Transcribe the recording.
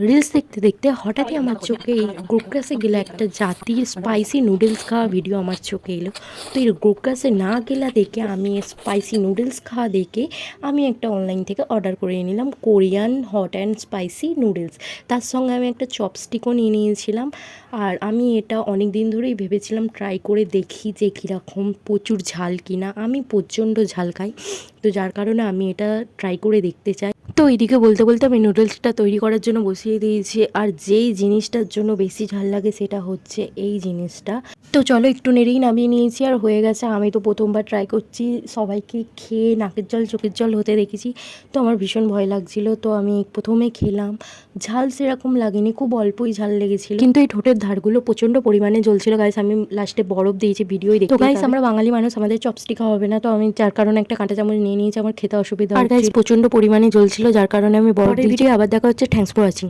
Reels দেখতে দেখতে হঠাৎই আমার চোখে এই গ্রুপক্রাসে গেলে একটা জাতির স্পাইসি নুডলস খাওয়া ভিডিও আমার চোখে এলো। তো এই গ্রুপক্রাসে না গেলা দেখে আমি স্পাইসি নুডলস খাওয়া দেখে আমি একটা অনলাইন থেকে অর্ডার করে নিলাম Korean hot and spicy noodles তার সঙ্গে আমি একটা চপস্টিকও নিয়ে নিয়েছিলাম আর আমি এটা অনেক দিন ধরেই ভেবেছিলাম ট্রাই করে দেখি যে কীরকম প্রচুর ঝাল কিনা। আমি প্রচণ্ড ঝাল খাই। তো যার কারণে আমি এটা ট্রাই করে দেখতে চাই। তো এদিকে বলতে বলতে আমি নুডলসটা তৈরি করার জন্য বসিয়ে দিয়েছি। আর যেই জিনিসটার জন্য বেশি ঝাল লাগে সেটা হচ্ছে এই জিনিসটা। তো চলো একটু নেড়েই নামিয়ে নিয়েছি আর হয়ে গেছে। আমি তো প্রথমবার ট্রাই করছি। সবাইকে খেয়ে নাকের জল চোখের জল হতে দেখেছি। তো আমার ভীষণ ভয় লাগছিল। তো আমি প্রথমে খেলাম। ঝাল সেরকম লাগেনি। খুব অল্পই ঝাল লেগেছিল। কিন্তু এই ঠোঁটের ধারগুলো প্রচণ্ড পরিমাণে জ্বলছিল। গাইস আমি লাস্টে বরফ দিয়েছি ভিডিওই দেখতে তো গাইস আমরা বাঙালি মানুষ আমাদের চপস্টিক হবে না। তো আমি যার কারণে একটা কাঁটা চামচ নিয়ে নিয়েছি। আমার খেতে অসুবিধা আর গাইস প্রচণ্ড পরিমাণে জ্বলছিল। যার কারণে আমি বড় ভিডিও আবার দেখা হচ্ছে। Thanks for watching